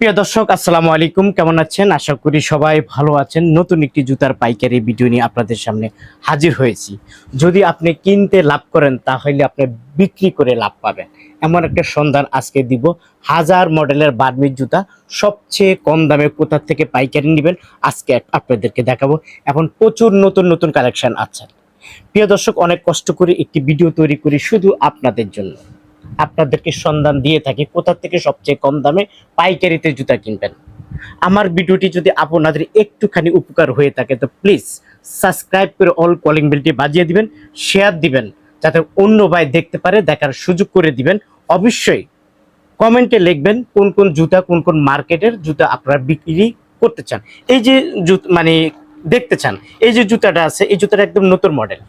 প্রিয় দর্শক, আসসালামু আলাইকুম। কেমন আছেন? আশা করি সবাই ভালো আছেন। নতুন একটি জুতার পাইকারি ভিডিও নিয়ে আপনাদের সামনে হাজির হয়েছি। যদি আপনি কিনতে লাভ করেন, তাহলে আপনি বিক্রি করে লাভ পাবেন। এমন একটা সন্ধান আজকে দিব। হাজার মডেলের বার্মির জুতা, সবচেয়ে কম দামে কোথা থেকে পাইকারি নেবেন, আজকে আপনাদেরকে দেখাবো। এখন প্রচুর নতুন নতুন কালেকশন আছে। প্রিয় দর্শক, অনেক কষ্ট করে একটি ভিডিও তৈরি করি শুধু আপনাদের জন্য। আপনাদেরকে সন্ধান দিয়ে থাকি। কোথা থেকে সবচেয়ে কম দামে পাইকারিতে জুতা কিনবেন? আমার ভিডিওটি যদি আপনাদের একটুখানি উপকার হয়ে থাকে, তো প্লিজ সাবস্ক্রাইব করে অল কলিং বেলটি বাজিয়ে দিবেন শেয়ার দিবেন, যাতে অন্য ভাই দেখতে পারে, দেখার সুযোগ করে দিবেন। অবশ্যই কমেন্টে লিখবেন কোন কোন জুতা, কোন কোন মার্কেটের জুতা আপনারা বিক্রি করতে চান। এই যে মানে দেখতে চান, এই যে জুতাটা আছে, এই জুতাটা একদম নতুন মডেল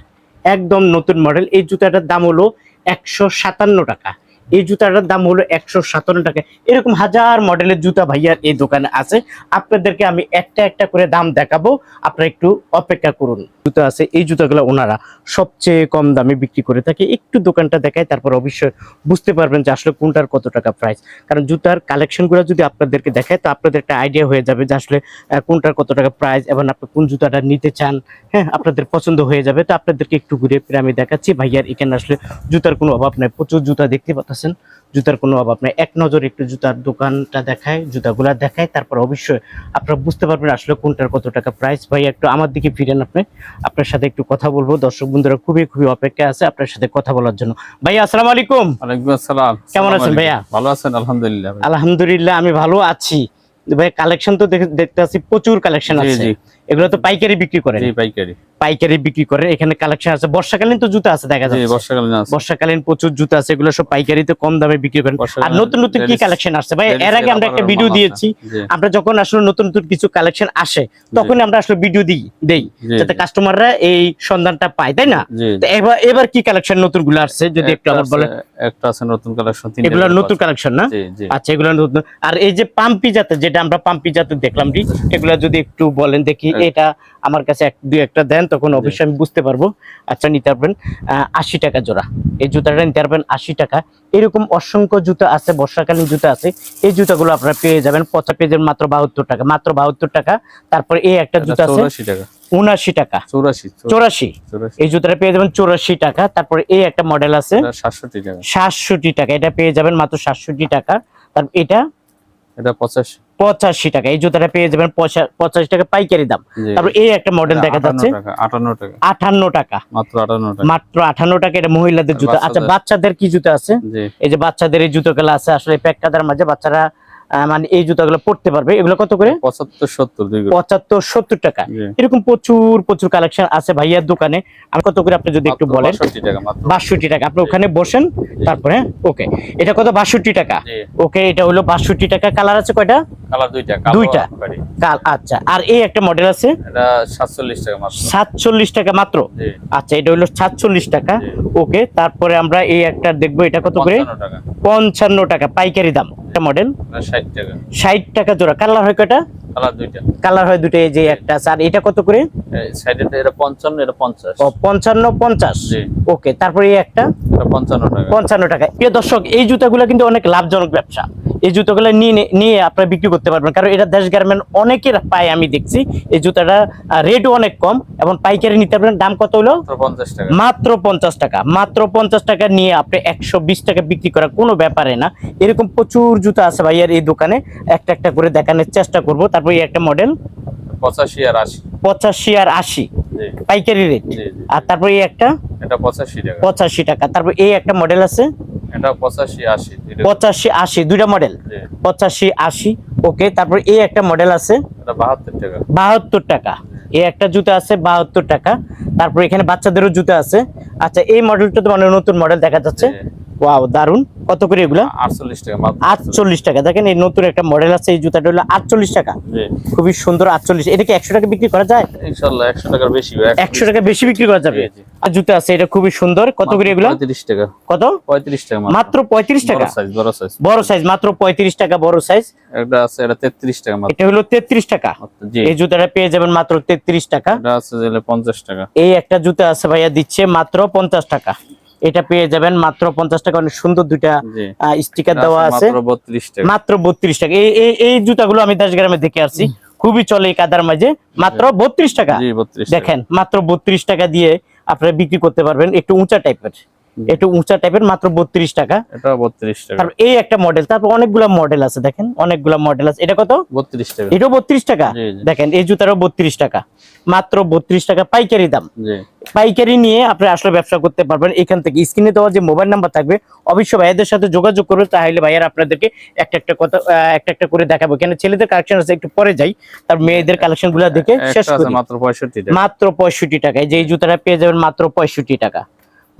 একদম নতুন মডেল এই জুতাটার দাম হলো একশো সাতান্ন টাকা। এই জুতাটার দাম হলো একশো সাতান্ন টাকা। এরকম হাজার মডেলের জুতা ভাইয়ার এই দোকানে আছে। আপনাদেরকে আমি একটা একটা করে দাম দেখাবো। আপনারা একটু অপেক্ষা করুন। জুতা আছে, এই জুতাগুলো ওনারা সবচেয়ে কম দামে বিক্রি করে থাকে। একটু দোকানটা দেখায়, তারপর অবশ্যই বুঝতে পারবেন যে আসলে কোনটার কত টাকা প্রাইস কারণ জুতার কালেকশনগুলো যদি আপনাদেরকে দেখায়, তো আপনাদের একটা আইডিয়া হয়ে যাবে যে আসলে কোনটার কত টাকা প্রাইস এবং আপনি কোন জুতাটা নিতে চান। হ্যাঁ আপনাদের পছন্দ হয়ে যাবে। তো আপনাদেরকে একটু ঘুরে ফিরে আমি দেখাচ্ছি। ভাইয়ার এখানে আসলে জুতার কোনো অভাব নাই। প্রচুর জুতা দেখতে পাচ্ছেন জুতার কোনো অভাব নাই। এক নজর একটু জুতার দোকানটা দেখায় জুতাগুলা দেখায় তারপর অবশ্যই আপনারা বুঝতে পারবেন আসলে কোনটার কত টাকা প্রাইস ভাই একটু আমার দিকে ফিরেন আপনি। আপনার সাথে একটু কথা বলব। দর্শক বন্ধুরা খুবই খুবই অপেক্ষা আছে আপনার সাথে কথা বলার জন্য। ভাইয়া আসসালাম আলাইকুম। ওয়ালাইকুম আসসালাম। কেমন আছেন ভাইয়া? ভালো আছেন? আলহামদুলিল্লাহ। আলহামদুলিল্লাহ আমি ভালো আছি। ভাই কালেকশন তো দেখে- দেখতে আছি প্রচুর কালেকশন আছে। এগুলো তো পাইকারি বিক্রি করেন। পাইকারি। পাইকারি বিক্রি করেন। এখানে কালেকশন আছে। বর্ষাকালীন তো জুতা আছে দেখা যাচ্ছে। বর্ষাকালীন বর্ষাকালীন প্রচুর জুতা আছে এগুলো সব পাইকারিতে কম দামে বিক্রি করেন। আর নতুন নতুন কি কালেকশন আসছে? ভাই এর আগে আমরা একটা ভিডিও দিয়েছি। আমরা যখন আসলে নতুন নতুন কিছু কালেকশন আসে তখন আমরা আসলে ভিডিও দিই দেই যাতে কাস্টমাররা এই সন্ধানটা পায় তাই না? তো এবার এবার কি কালেকশন নতুনগুলো আসছে? যদি একটু আমার বলেন। একটা আছে নতুন কালেকশন এগুলো নতুন কালেকশন না? আচ্ছা এগুলো নতুন। আর এই যে পাম্পি জাতের যেটা আমরা পাম্পি জাতের দেখলাম এগুলো যদি একটু বলেন দেখি। এটা আমার কাছে এক দুই একটা দেন তখন অবশ্যই আমি বুঝতে পারব। আচ্ছা নিতে পারবেন আশি টাকা জোড়া। এই জুতাটা নিতে পারবেন আশি টাকা। এরকম অসংখ্য জুতা আছে বর্ষাকালীন জুতা আছে। এই জুতাগুলো আপনারা পেয়ে যাবেন পচা পেয়ে যাবেন মাত্র বাহাত্তর টাকা মাত্র বাহাত্তর টাকা। তারপরে এই একটা জুতা আছে চৌরাশি টাকা। চৌরাশি এই জুতাটা পেয়ে যাবেন চৌরাশি টাকা। তারপরে এই একটা মডেল আছে সাতষট্টি টাকা। সাতষট্টি টাকা। এটা পেয়ে যাবেন মাত্র সাতষট্টি টাকা। তারপর এটা? এটা পঁচাশি। পঁচাশি টাকা। এই জুতাটা পেয়ে যাবেন পঁচা- পঁচাশি টাকা পাইকারি দাম। তারপর এই একটা মডেল দেখা যাচ্ছে। আটান্ন টাকা আঠান্ন টাকা। মাত্র আটান্ন টাকা। আঠান্ন টাকা এটা মহিলাদের জুতা। আচ্ছা বাচ্চাদের- কি জুতো আছে? এই যে বাচ্চাদের এই জুতো গেলা আছে আসলে প্যাকটাদের মাঝে বাচ্চারা মানে এই জুতাগুলো পড়তে পারবে। এগুলো কত করে? পঁচাত্তর সত্তর পঁচাত্তর সত্তর টাকা। এরকম প্রচুর প্রচুর কালেকশন আছে ভাইয়ার দোকানে। আমি কত করে আপনি যদি একটু বলেন? বাষট্টি টাকা আপনি ওখানে বসেন তারপরে ওকে। এটা কত? বাষট্টি টাকা। ওকে এটা হলো বাষট্টি টাকা। কালার আছে কয়টা? কালার দুইটা দুইটা। কাল আচ্ছা। আর এই একটা মডেল আছে? এটা সাতচল্লিশ টাকা মাত্র। সাতচল্লিশ টাকা মাত্র? আচ্ছা এটা হলো সাতচল্লিশ টাকা। ওকে তারপরে আমরা এই একটা দেখব। এটা কত করে? পঞ্চান্ন টাকা। পাইকারি দাম। একটা মডেল ষাট টাকা। জোড়া। কালার হয় কয়টা? কালার দুইটা। কালার হয় দুটো এই যে একটা আর এটা কত করে? পঞ্চান্ন এটা পঞ্চাশ। ওকে তারপরে এই একটা? পঞ্চান্ন টাকা। পঞ্চান্ন টাকা। প্রিয় দর্শক এই জুতাগুলো কিন্তু অনেক লাভজনক ব্যবসা। এই জুতোগুলো নিয়ে নিয়ে আপনারা বিক্রি করতে পারবেন। কারণ এটা দেশ গার্মেন্ট অনেকের পায় আমি দেখছি এই জুতাটা রেটও অনেক কম এবং পাইকারি নিতে পারবেন দাম কত হলো? মাত্র পঞ্চাশ টাকা। মাত্র পঞ্চাশ টাকা। নিয়ে আপনি একশো বিশ টাকা বিক্রি করা কোনো ব্যাপারে না। এরকম প্রচুর জুতা আছে ভাইয়ার এই দোকানে একটা একটা করে দেখানোর চেষ্টা করব। তারপর এই একটা মডেল পঁচাশি আর আশি। পঁচাশি আর আশি। পাইকারি রেট আর তারপর এই একটা পঁচাশি টাকা। পঁচাশি টাকা। তারপর এই একটা মডেল আছে এটা পঁচাশি আশি দুইটা মডেল জি। পঁচাশি আশি ওকে তারপর এই একটা মডেল আছে। এটা বাহাত্তর টাকা। বাহাত্তর টাকা। এই একটা জুতা আছে বাহাত্তর টাকা। তারপর এখানে বাচ্চাদেরও জুতা আছে। আচ্ছা এই মডেলটা তো মানে নতুন মডেল দেখা যাচ্ছে। ওয়াও দারুণ কত করে এগুলো? আটচল্লিশ টাকা আটচল্লিশ টাকা। দেখেন এই নতুন একটা মডেল আছে এই জুতাটা হলো আটচল্লিশ টাকা। খুবই সুন্দর আটচল্লিশ। এটা কি একশো টাকা বিক্রি করা যায়? ইনশাল্লাহ একশো টাকার বেশি একশো টাকা বেশি বিক্রি করা যাবে। আর জুতা আছে এটা খুবই সুন্দর। কত করে এগুলো? পঁয়ত্রিশ টাকা। কত? পঁয়ত্রিশ টাকা মাত্র। পঁয়ত্রিশ টাকা? সাইজ বড় সাইজ বড় সাইজ মাত্র পঁয়ত্রিশ টাকা বড় সাইজ আছে এটা তেত্রিশ টাকা এটা হলো তেত্রিশ টাকা। এই জুতাটা পেয়ে যাবেন মাত্র তেত্রিশ টাকা। এটা আছে পঞ্চাশ টাকা। এই একটা জুতা আছে ভাইয়া দিচ্ছে মাত্র পঞ্চাশ টাকা। এটা পেয়ে যাবেন মাত্র পঞ্চাশ টাকা অনেক সুন্দর দুইটা স্টিকার দেওয়া আছে মাত্র বত্রিশ টাকা। এই এই জুতাগুলো আমি দাস গ্রামে দেখে আসছি। খুবই চলে এই কাদার মাঝে। মাত্র বত্রিশ টাকা। দেখেন মাত্র বত্রিশ টাকা দিয়ে আপনারা বিক্রি করতে পারবেন একটু উঁচা টাইপের একটু উঁচা টাইপের মাত্র বত্রিশ টাকা। এটা বত্রিশ টাকা। তারপর এই একটা মডেল তারপর অনেকগুলা মডেল আছে দেখেন অনেকগুলা মডেল আছে। এটা কত? বত্রিশ টাকা। এটাও বত্রিশ টাকা। দেখেন এই জুতারও বত্রিশ টাকা। মাত্র বত্রিশ টাকা পাইকারি দাম। পাইকারি নিয়ে আপনি আসলে ব্যবসা করতে পারবেন। এখান থেকে স্ক্রিনে দেওয়া যে মোবাইল নাম্বার থাকবে অবশ্যই ভাইয়াদের সাথে যোগাযোগ করবে। তাহলে ভাইয়ার আপনাদেরকে একটা একটা কথা একটা একটা করে দেখাবো। কেন? ছেলেদের কালেকশন আছে একটু পরে যাই। তার মেয়েদের কালেকশনগুলো দেখে শেষ একটা মাত্র পঁয়ষট্টি মাত্র পঁয়ষট্টি টাকায়। যে এই জুতাটা পেয়ে যাবেন মাত্র পঁয়ষট্টি টাকা।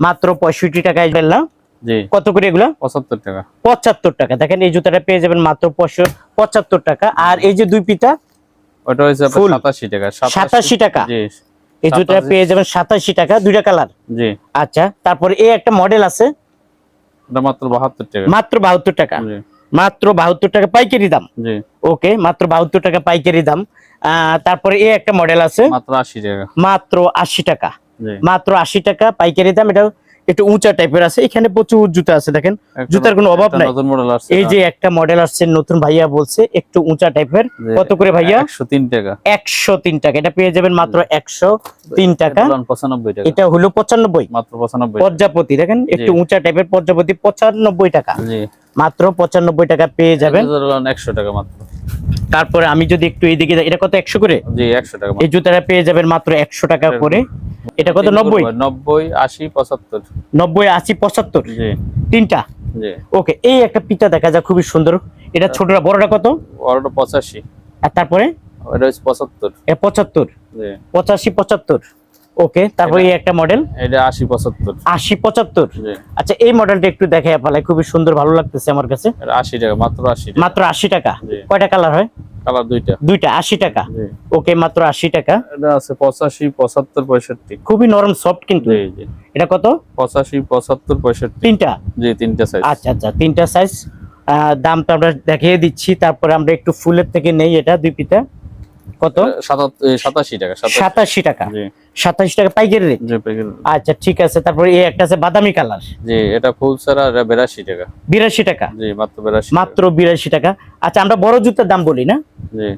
মাত্র পঁয়ষট্টি টাকায় জি। কত করে এগুলা? পঁচাত্তর টাকা। পঁচাত্তর টাকা। দেখেন এই জুতাটা পেয়ে যাবেন মাত্র পঁচাত্তর টাকা। আর এই যে দুই পিতা ওটা হয়েছে সাতাশি টাকা। সাতাশি টাকা? এই জুতাটা পেয়ে যাবেন সাতাশি টাকা দুইটা কালার। জি। আচ্ছা তারপরে এই একটা মডেল আছে। মাত্র বাহাত্তর টাকা। মাত্র বাহাত্তর টাকা। মাত্র বাহাত্তর টাকা পাইকারি দাম। ওকে মাত্র বাহাত্তর টাকা পাইকারি দাম। আহ, তারপরে এই একটা মডেল আছে। মাত্র আশি টাকা। মাত্র আশি টাকা। মাত্র আশি টাকা পাইকারি দাম এটা একটু উঁচা টাইপের আছে। এখানে প্রচুর জুতা আছে দেখেন। একটা- জুতার কোনো অভাব নাই। এই যে একটা মডেল আসছে নতুন ভাইয়া বলছে একটু উঁচা টাইপের। কত করে ভাইয়া? একশো তিন টাকা। একশো তিন টাকা। এটা পেয়ে যাবেন মাত্র একশো তিন টাকা। পঁচানব্বই টাকা। এটা হলো পঁচানব্বই। মাত্র পঁচানব্বই পর্যাপতি দেখেন একটু উঁচা টাইপের পর্যাপতি পঁচানব্বই টাকা। মাত্র পঁচানব্বই টাকা পেয়ে যাবেন। একশো টাকা মাত্র। তারপরে আমি যদি একটু এইদিকে যাই, এটা কত একশো করে? জি একশো টাকা এই জুতাটা পেয়ে যাবেন মাত্র একশো টাকা করে। এটা কত নব্বই? নব্বই আশি পঁচাত্তর। নব্বই আশি পঁচাত্তর? জি। তিনটা? জি। ওকে এই একটা পিতা দেখা যায় খুবই সুন্দর। এটা ছোটটা বড়টা কত? বড়টা পঁচাশি। আর তারপরে? পঁচাত্তর। এ পঁচাত্তর। জি। পঁচাশি পঁচাত্তর। ওকে তারপরে এই একটা মডেল এটা আশি পঁচাত্তর। আশি পঁচাত্তর? জি। আচ্ছা এই মডেলটা একটু দেখে পালাই খুবই সুন্দর ভালো লাগতেছে আমার কাছে। এটা আশি টাকা মাত্র আশি টাকা। মাত্র আশি টাকা? কয়টা কালার হয়? কালার দুইটা। দুইটা আশি টাকা? ওকে মাত্র আশি টাকা। এটা আছে খুবই নরম সফট কিন্তু। এটা কত? পঁচাশি পঁচাত্তর পঁয়ষট্টি। তিনটা? জি তিনটা সাইজ আচ্ছা আচ্ছা তিনটা সাইজ দামটা আমরা দেখিয়ে দিচ্ছি তারপরে আমরা একটু ফুলের থেকে নেই এটা দুই পিতা কত? সাতাশি টাকা সাতাশি। টাকা। সাতাশি টাকা পাইকারি রেট আচ্ছা ঠিক আছে। তারপরে এই একটা আছে বাদামি কালার। জি এটা ফুল এটা বিরাশি টাকা। বিরাশি টাকা? জি মাত্র বিরাশি মাত্র বিরাশি টাকা। আচ্ছা আমরা বড় জুতার দাম বলি না? জি।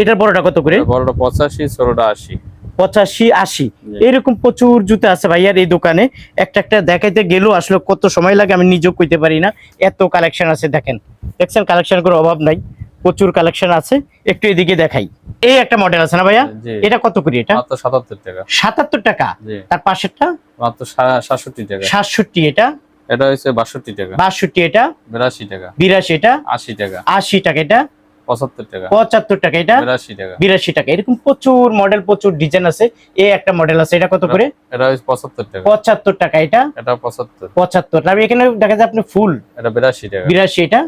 এটার বড়টা কত করে? বড়টা পঁচাশি ছোটটা আশি। পঁচাশি আশি। এরকম প্রচুর জুতা আছে ভাইয়ার এই দোকানে। একটা একটা দেখাইতে গেলেও আসলে কত সময় লাগে আমি নিজেও কইতে পারি না। এত কালেকশন আছে দেখেন। দেখছেন কালেকশন কোনো অভাব নাই। প্রচুর কালেকশন আছে। একটু এদিকে দেখাই। এই একটা মডেল আছে না ভাইয়া? এটা কত করে এটা? সাতাত্তর টাকা। সাতাত্তর টাকা? তার পাশেরটা? মাত্র সাতষট্টি টাকা। সাতষট্টি এটা? এটা হচ্ছে বাষট্টি টাকা। বাষট্টি এটা? বিরাশি টাকা। বিরাশি এটা? আশি টাকা। আশি টাকা এটা? পঁচাত্তর টাকা। পঁচাত্তর টাকা এটা? বিরাশি টাকা। বিরাশি টাকা। এরকম প্রচুর মডেল প্রচুর ডিজাইন আছে। এই একটা মডেল আছে। এটা কত করে? এটা পঁচাত্তর টাকা। পঁচাত্তর টাকা এটা? এটা পঁচাত্তর। পঁচাত্তর। আমি এখানে দেখা যায় আপনি ফুল এটা বিরাশি টাকা। বিরাশি এটা?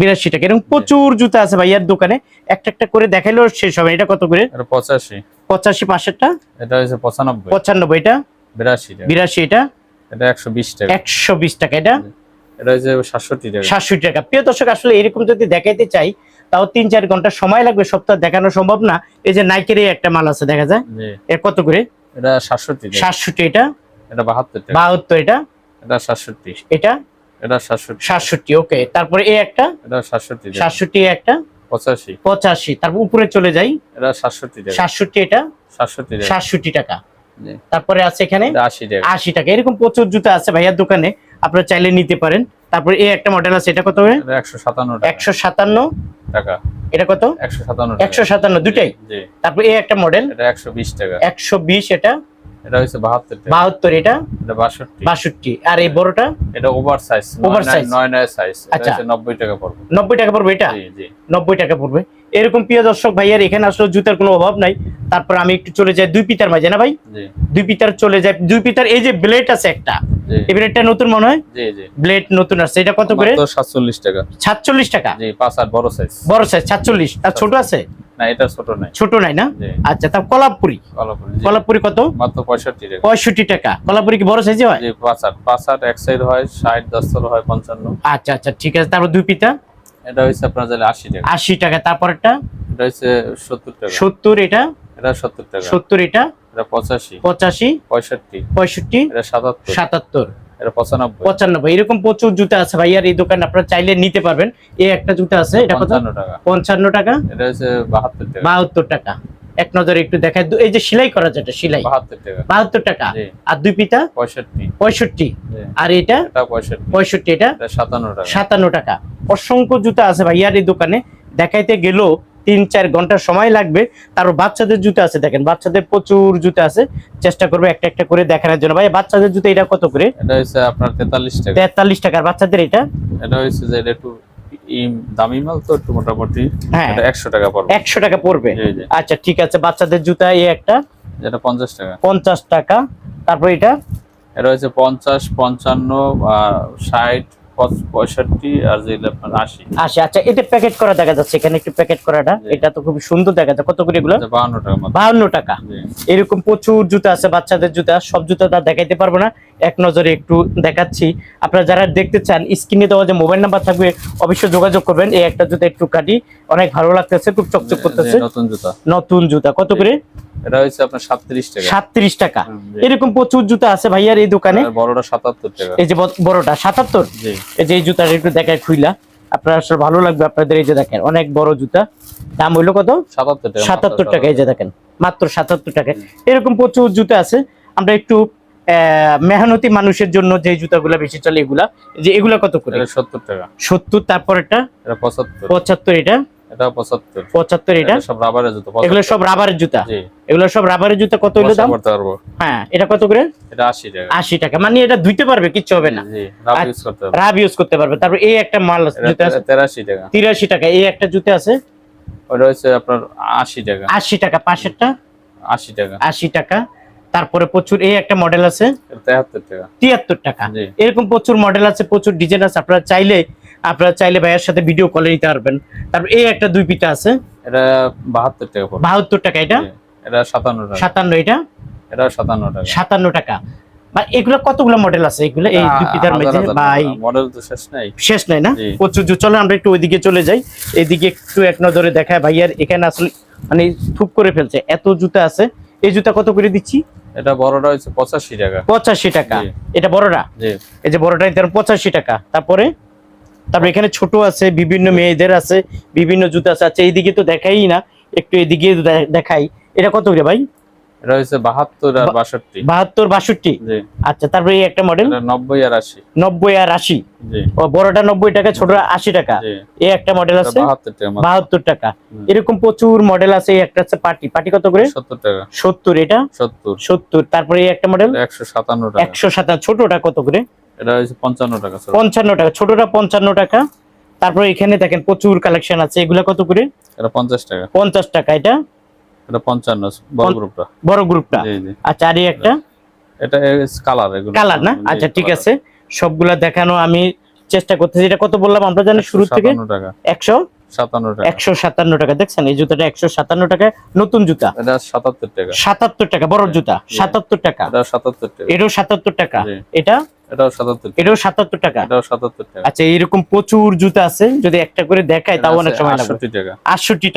বিরাশি। টাকা। এরকম প্রচুর জুতা আছে ভাইয়ার দোকানে। একটা একটা করে দেখাইলেও শেষ হবে এটা কত করে? পঁচাশি। পঁচাশি পাঁচশোটা এটা হচ্ছে পঁচানব্বই। পঁচানব্বই এটা? বিরাশি বিরাশি এটা? এটা একশো বিশ টাকা। একশো বিশ টাকা এটা? এটা হচ্ছে সাতষট্টি টাকা। সাতষট্টি টাকা। প্রিয় দর্শক আসলে এরকম যদি দেখাইতে চাই তাও তিন চার ঘণ্টা সময় লাগবে। সপ্তাহ দেখানো সম্ভব না। এই যে নাইকের একটা মাল আছে দেখা যায়। এর কত করে? এটা সাতষট্টি সাতষট্টি এটা? এটা বাহাত্তর বাহাত্তর এটা? এটা সাতষট্টি। এটা? এটা সাতষট্টি। সাতষট্টি ওকে তারপরে এই একটা? এটা সাতষট্টি টাকা সাতষট্টি একটা? পঁচাশি। পঁচাশি। তারপর উপরে চলে যাই। এটা সাতষট্টি টাকা সাতষট্টি এটা? সাতষট্টি টাকা সাতষট্টি টাকা। তারপরে আছে এখানে? এটা আশি টাকা আশি টাকা। এরকম প্রচুর জুতা আছে ভাইয়ার দোকানে। আপনারা চাইলে নিতে পারেন। তারপরে এই একটা মডেল আছে। এটা কত একশো সাতান্ন টাকা। একশো সাতান্ন। টাকা। এটা কত? একশো সাতান্ন একশো সাতান্ন। দুটাই? জি। তারপরে এই একটা মডেল এটা একশো বিশ টাকা। একশো বিশ এটা? এটা হচ্ছে বাহাত্তর টাকা। বাহাত্তর এটা? এটা বাষট্টি। বাষট্টি। আর এই বড়টা? এটা ওভার সাইজ ওভার সাইজ নয় নয় সাইজ এটা আচ্ছা। হচ্ছে নব্বই টাকা পড়বে। নব্বই টাকা পড়বে এটা? জি জি। নব্বই টাকা পড়বে। এরকম প্রিয় দর্শক ভাইয়ার এখানে আসলে জুতার কোনো অভাব নাই। তারপর আমি একটু চলে যাই দুই পিতার মাঝে না ভাই? দুই পিতার চলে যায় দুই পিতার এই যে ব্লেড আছে একটা জি। এই ব্লেডটা নতুন মনে হয়? জি জি। ব্লেড নতুন আসছে। এটা কত করে? মাত্র সাতচল্লিশ টাকা। সাতচল্লিশ টাকা? জি পাঁচ আর বড় সাইজ বড় সাইজ সাতচল্লিশ। আর ছোট। আছে? না এটা ছোট নাই। ছোট নাই না? আচ্ছা তা কলাপুরি? কলাপুরি কত? মাত্র টাকা। পঁয়ষট্টি টাকা। কলাপুরি কি বড় সাইজে হয়? জি এক হয় হয় পঞ্চান্ন। আচ্ছা আচ্ছা ঠিক আছে। তারপর দুই পিতা? এটা হচ্ছে আপনার তাহলে আশি টাকা। আশি টাকা তারপরটা এটা হচ্ছে সত্তর টাকা। সত্তর এটা? এটা সত্তর টাকা। সত্তর এটা? এটা পঁচাশি। পঁচাশি? পঁয়ষট্টি। পঁয়ষট্টি? এটা সাতাত্তর। সাতাত্তর। এটা পঁচানব্বই। পঁচানব্বই। এরকম প্রচুর জুতা আছে ভাই আর এই দোকান আপনারা চাইলে নিতে পারবেন। এই একটা জুতা আছে এটা কত? টাকা। পঞ্চান্ন টাকা? এটা হচ্ছে বাহাত্তর টাকা। বাহাত্তর টাকা। এক নজরে একটু দেখায়। এই যে সেলাই করা যেটা সেলাই। বাহাত্তর টাকা। বাহাত্তর টাকা। জি। আর দুই পিতা পঁয়ষট্টি। পঁয়ষট্টি। আর এটা? পঁয়ষট্টি এটা? এটা সাতান্ন টাকা। সাতান্ন টাকা। অসংখ্য জুতা আছে ভাইয়ার এই দোকানে। দেখাইতে গেলেও তিন চার ঘণ্টার সময় লাগবে। তারও বাচ্চাদের জুতো আছে দেখেন বাচ্চাদের প্রচুর জুতো আছে। চেষ্টা করবে একটা একটা করে দেখানোর জন্য। ভাই বাচ্চাদের জুতো এটা কত করে? এটা হচ্ছে আপনার তেতাল্লিশ টাকা। তেতাল্লিশ টাকার বাচ্চাদের এটা? এটা হচ্ছে যে এটা একটু দামি মাল তো একটু মোটামুটি। হ্যাঁ। এটা টাকা পড়বে। একশো টাকা পড়বে? আচ্ছা ঠিক আছে। বাচ্চাদের জুতা এই একটা? এটা পঞ্চাশ টাকা। পঞ্চাশ টাকা। তারপর এটা? হচ্ছে পঁয়ষট্টি আর যেগুলো আপনার আশি। আচ্ছা আচ্ছা এটা প্যাকেট করা দেখা যাচ্ছে এখানে একটু প্যাকেট করাটা। এটা তো খুব সুন্দর দেখা যায় কত করে এগুলো? বাহান্ন টাকা বাহান্ন টাকা। এরকম প্রচুর জুতা আছে বাচ্চাদের জুতা। সব জুতা তা দেখাইতে পারব না। এক নজরে একটু দেখাচ্ছি। আপনারা যারা দেখতে চান স্ক্রিনে দেওয়া যে মোবাইল নাম্বার থাকবে অবশ্যই যোগাযোগ করবেন। এই একটা জুতা একটু কাটি। অনেক ভালো লাগতেছে খুব চকচক করতেছে। নতুন জুতা। নতুন জুতা। কত করে? এটা হচ্ছে আপনার সাতত্রিশ টাকা। সাতত্রিশ টাকা। এরকম প্রচুর জুতা আছে ভাইয়ার এই দোকানে। বড়টা সাতাত্তর টাকা। এই যে বড়টা সাতাত্তর? জি। এই যে এই জুতাটা একটু দেখায় খুইলা। আপনার আসলে ভালো লাগবে আপনাদের এই যে দেখেন অনেক বড় জুতা। দাম হইল কত? সাতাত্তর টাকা সাতাত্তর মাত্র টাকা এই যে দেখেন মাত্র সাতাত্তর টাকা। এরকম প্রচুর জুতা আছে। আমরা একটু আহ, মেহনতি মানুষের জন্য যে জুতাগুলা বেশি চলে এগুলা। যে এগুলা কত করে? এটা সত্তর টাকা। সত্তর তারপর এটা? এটা পঁচাত্তর। পঁচাত্তর এটা। এটা পঁচাত্তর। পঁচাত্তর এটা? এটা সব রাবারের জুতো এগুলো সব রাবারের জুতা? জি। এগুলো সব রাবারের জুতা কত হইল দাম? করতে পারব। হ্যাঁ এটা কত করে? এটা আশি টাকা। আশি টাকা। মানে এটা ধুইতে পারবে কিচ্ছু হবে না। জি রাব। ইউজ করতে পারব। রাব ইউজ করতে পারবে। তারপর এই একটা মাল জুতা আছে। তে- তেরাশি টাকা। তিরাশি টাকা। এই একটা জুতা আছে? ওটা হচ্ছে আপনার আশি টাকা। আশি টাকা। পাশেরটা? আশি টাকা। আশি টাকা। তারপরে প্রচুর এই একটা মডেল আছে? এটা তেহাত্তর টাকা। তিয়াত্তর টাকা। এরকম প্রচুর মডেল আছে প্রচুর ডিজাইন আছে। আপনারা চাইলে আপনারা চাইলে ভাইয়ের সাথে ভিডিও কলে নিতে পারবেন। তারপর এই একটা দুই পিতা আছে। এটা বাহাত্তর টাকা বাহাত্তর টাকা এটা। এটা সাতান্ন টাকা। সাতান্ন এটা? এটা সাতান্ন টাকা। সাতান্ন টাকা। এগুলো কতগুলো মডেল আছে? এগুলো এই দুই পিতার মধ্যে? ভাই। মডেল তো শেষ নাই। শেষ নাই না। প্রচুর চলো আমরা একটু ওইদিকে চলে যাই। এদিকে একটু এক নজরে দেখায় ভাইয়ার। এখানে আসলে মানে থুপ করে ফেলছে। এত জুতা আছে। এই জুতা কত করে দিচ্ছি? এটা বড়টা হচ্ছে পঁচাশি টাকা। পঁচাশি টাকা। এটা বড়টা? জি। এই যে বড়টা পঁচাশি টাকা। তারপরে? তারপরে এখানে ছোট আছে বিভিন্ন মেয়েদের আছে বিভিন্ন জুতা আছে। আচ্ছা এইদিকে তো দেখাই না একটু এদিকে দেখাই। এটা কত করে ভাই? এটা হচ্ছে আর আচ্ছা তারপরে এই একটা মডেল এটা নব্বই আর আশি। নব্বই আর আশি? জি। ও বড়টা নব্বই টাকা ছোটটা আশি টাকা? এই একটা মডেল আছে? বাহাত্তর টাকা। এরকম প্রচুর মডেল আছে এই একটা আছে পার্টি পার্টি কত করে? সত্তর টাকা। সত্তর এটা? সত্তর। সত্তর। তারপরে এই একটা মডেল টাকা। ছোটটা কত করে? এটা হচ্ছে পঞ্চান্ন টাকা ছোট। পঞ্চান্ন টাকা ছোটটা পঞ্চান্ন টাকা। তারপরে এখানে দেখেন প্রচুর কালেকশন আছে। এগুলা কত করে? এটা টাকা। এটা? বড় গ্রুপটা বড় গ্রুপটা জি জি। আচ্ছা আর একটা? এটা কালার এগুলো কালার না? আচ্ছা ঠিক আছে। সবগুলা দেখানো আমি চেষ্টা করতেছি। এটা কত বললাম আমরা জানি শুরু থেকে? 157 টাকা। একশো? সাতান্ন টাকা। একশো সাতান্ন টাকা। দেখছেন এই জুতাটা একশো সাতান্ন টাকা নতুন জুতা। সাতাত্তর টাকা। সাতাত্তর টাকা বড় জুতা। সাতাত্তর টাকা। সাতাত্তর টাকা। এটাও সাতাত্তর টাকা। এটা? এটাও টাকা। এটাও সাতাত্তর টাকা? এটাও সাতাত্তর টাকা। আচ্ছা এইরকম প্রচুর জুতা আছে যদি একটা করে দেখায় তাও অনেক সময় লাগবে। 68 টাকা।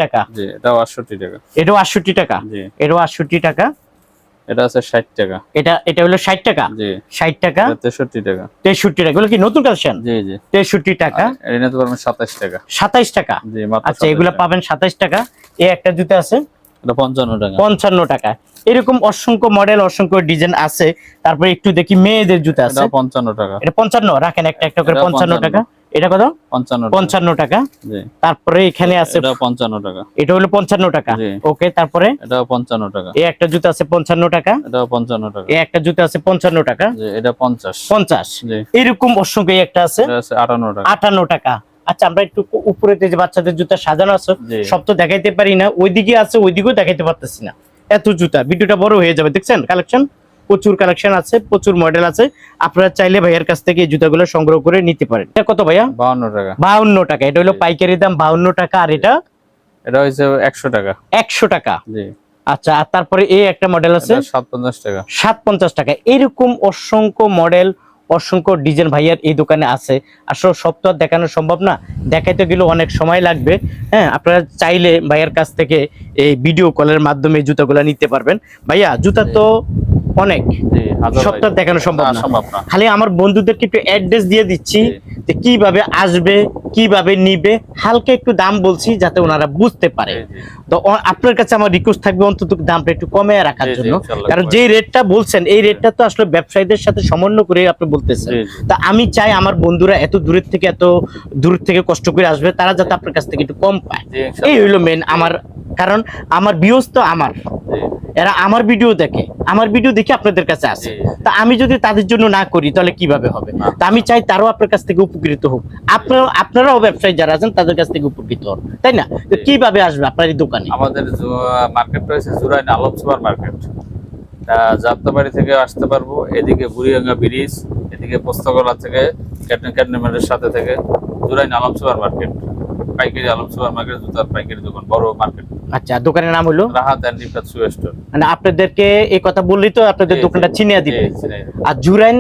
টাকা? জি এটাও আটষট্টি টাকা। এটাও আটষট্টি টাকা? জি। এটাও আটষট্টি টাকা? এটা আছে টাকা। এটা এটা হলো ষাট টাকা? জি। ষাট টাকা? টাকা। তেষট্টি টাকা। এগুলো কি নতুন কালেকশন? জি জি। তেষট্টি টাকা। এটা নিতে পারবেন সাতাশ টাকা। সাতাইশ টাকা? জি আচ্ছা 27 এগুলো পাবেন সাতাইশ টাকা। এই একটা জুতা আছে? এটা টাকা। পঞ্চান্ন টাকা। এরকম অসংখ্য মডেল অসংখ্য ডিজাইন আছে। তারপরে একটু দেখি মেয়েদের জুতা আছে। পঞ্চান্ন টাকা। এটা পঞ্চান্ন? রাখেন একটা একটা করে পঞ্চান্ন টাকা। এটা কত? পঞ্চান্ন টাকা। তারপরে এখানে আছে পঞ্চান্ন টাকা। এটা হলো পঞ্চান্ন টাকা। ওকে তারপরে? পঞ্চান্ন টাকা। এই একটা জুতা আছে পঞ্চান্ন টাকা। পঞ্চান্ন টাকা। এই একটা জুতা আছে পঞ্চান্ন টাকা। এটা পঞ্চাশ। পঞ্চাশ। এরকম অসংখ্য একটা আছে। আটান্ন টাকা। আটান্ন টাকা। আচ্ছা আমরা একটু উপরে যে বাচ্চাদের জুতা সাজানো আছে সব তো দেখাইতে পারি না। ওইদিকে আছে ওইদিকেও দেখাইতে পারতেছি না। এত জুতা। ভিডিওটা বড় হয়ে যাবে দেখছেন? কালেকশন প্রচুর কালেকশন আছে প্রচুর মডেল আছে। আপনারা চাইলে ভাইয়ার কাছ থেকে এই জুতাগুলো সংগ্রহ করে নিতে পারেন। এটা কত ভাইয়া? বাউন্ন টাকা। বাউন্ন টাকা। এটা হলো পাইকারি দাম বাউন্ন টাকা আর এটা? এটা হচ্ছে একশো টাকা। একশো টাকা। জি। আচ্ছা আর তারপরে এই একটা মডেল আছে? সাত পঞ্চাশ টাকা। সাত পঞ্চাশ টাকা। এরকম অসংখ্য মডেল অসংখ্য ডিজাইন ভাইয়ার এই দোকানে আছে। আসলে সব তো আর দেখানো সম্ভব না। দেখাইতে গেলে অনেক সময় লাগবে। হ্যাঁ আপনারা চাইলে ভাইয়ার কাছ থেকে এই ভিডিও কলের মাধ্যমে জুতাগুলো নিতে পারবেন। ভাইয়া জুতা তো অনেক। আর দেখানো সম্ভব না, খালি আমার বন্ধুদেরকে একটু অ্যাড্রেস দিয়ে দিচ্ছি যে কীভাবে আসবে কীভাবে নিবে। হালকা একটু দাম বলছি যাতে ওনারা বুঝতে পারে। তো আপনার কাছে আমার রিকোয়েস্ট থাকবে অন্তত দামটা একটু কমে রাখার জন্য। কারণ। যে রেটটা বলছেন এই রেটটা তো আসলে ব্যবসায়ীদের সাথে সমন্বয় করে আপনি বলতেছেন জি। তা আমি চাই আমার বন্ধুরা এত দূরের থেকে এত দূর থেকে কষ্ট করে আসবে তারা যাতে আপনার কাছ থেকে একটু কম পায়। এই হইল মেন আমার কারণ আমার বিয়স তো আমার। এরা আমার ভিডিও দেখে আমার ভিডিও দেখে আপনাদের কাছে আসে তা আমি যদি তাদের জন্য না করি তাহলে কীভাবে হবে। তা আমি চাই তারাও আপনার কাছ থেকে উপকৃত হোক। আপনারা আপনারাও ব্যবসায়ী যারা আছেন তাদের কাছ থেকে উপকৃত হন। তাই না? কীভাবে আসবে আপনার এই দোকানে? আমাদের মার্কেট রয়েছে জুরাইন আলম সুপার মার্কেট যাত্রাবাড়ি থেকে আসতে পারব। এদিকে বুড়িগঙ্গা ব্রিজ এদিকে পোস্তকলা থেকে ক্যাপ্টেন ক্যান্টনমেন্টের সাথে থেকে জুরাইন আলম সুপার মার্কেট। পাইকারি আলম সুপার মার্কেট জুতার পাইকারি দোকান বড় মার্কেট। আচ্ছা দোকানের নাম হলো? Rahat and Rifat shoe store মানে আপনাদেরকে এই কথা বললেই তো আপনাদের দোকানটা চিনিয়ে দিবে। আর জুরাইন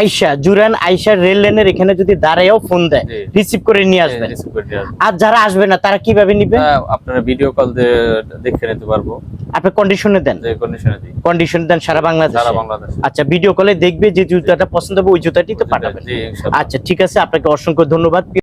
আইসা জুরান আইসা রেল লাইনের এখানে যদি দাঁড়ায়ও ফোন দেয় রিসিভ করে নিয়ে আসবেন। দিয়ে আসব। আর যারা আসবে না তারা কীভাবে নিবে? তা আপনারা ভিডিও কল দিয়ে দেখে নিতে পারব। আপনি কন্ডিশনে দেন। যে কন্ডিশনে দিই। কন্ডিশন দেন সারা বাংলাদেশ। সারা বাংলাদেশ। আচ্ছা ভিডিও কলে দেখবে যে জুতাটা পছন্দ হবে ওই জুতাটি তো পাঠাবেন। আচ্ছা ঠিক আছে আপনাকে অসংখ্য ধন্যবাদ।